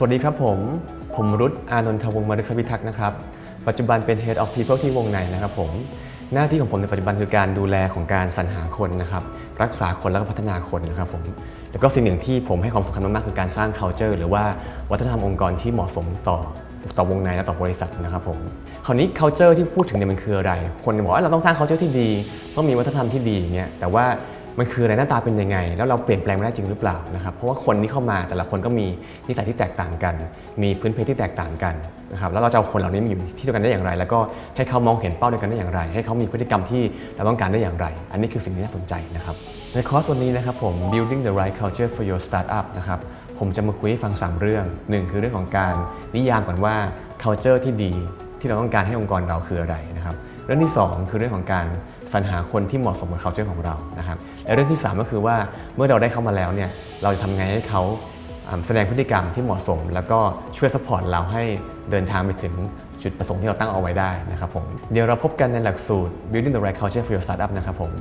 สวัสดีครับผม ผมรุตอานนทวงศ์มฤคพิทักษ์นะครับ ปัจจุบันเป็น Head of People ที่วงในนะครับผม หน้าที่ของผมในปัจจุบันคือการดูแลของการสรรหาคนนะครับ รักษาคนแล้วก็พัฒนาคนนะครับผม แล้วก็สิ่งหนึ่งที่ผมให้ความสำคัญมากๆคือการสร้าง culture หรือว่าวัฒนธรรมองค์กรที่เหมาะสมต่อต่อวงในและต่อบริษัทนะครับผม คราวนี้ culture ที่พูดถึงเนี่ยมันคืออะไร คนบอกว่าเราต้องสร้าง culture ที่ดี ต้องมีวัฒนธรรมที่ดีอย่างเงี้ย แต่ว่า มันคืออะไรหน้าตาเป็นยังไง แล้วเราเปลี่ยนแปลงไม่ได้จริงหรือเปล่านะครับเพราะว่าคนที่เข้ามาแต่ละคนก็มีนิสัยที่แตกต่างกัน มีพื้นเพที่แตกต่างกันนะครับแล้วเราจะเอาคนเหล่านี้มาอยู่ที่เดียวกันได้อย่างไร แล้วก็ให้เขามองเห็นเป้าเดียวกันได้อย่างไร ให้เขามีพฤติกรรมที่เราต้องการได้อย่างไร อันนี้คือสิ่งที่น่าสนใจนะครับในคอร์สวันนี้นะครับผม building the right culture for your startup นะครับผมจะมาคุยให้ฟัง 3 เรื่อง 1 คือเรื่องของการนิยามก่อนว่า culture ที่ดีที่เราต้องการให้องค์กรเราคืออะไรนะครับ เรื่องที่ 2 คือเรื่องของการสรรหาคนที่เหมาะสมกับ culture ของเรานะครับและเรื่องที่ 3 ก็คือว่าเมื่อเราได้เข้ามาแล้วเนี่ยเราจะทำไงให้เขาอ่าแสดงพฤติกรรมที่เหมาะสม แล้วก็ช่วยสปอร์ตเราให้เดินทางไปถึงจุดประสงค์ที่เราตั้งเอาไว้ได้นะครับผมเดี๋ยวเราพบกันในหลักสูตร building the right culture for your startup นะครับผม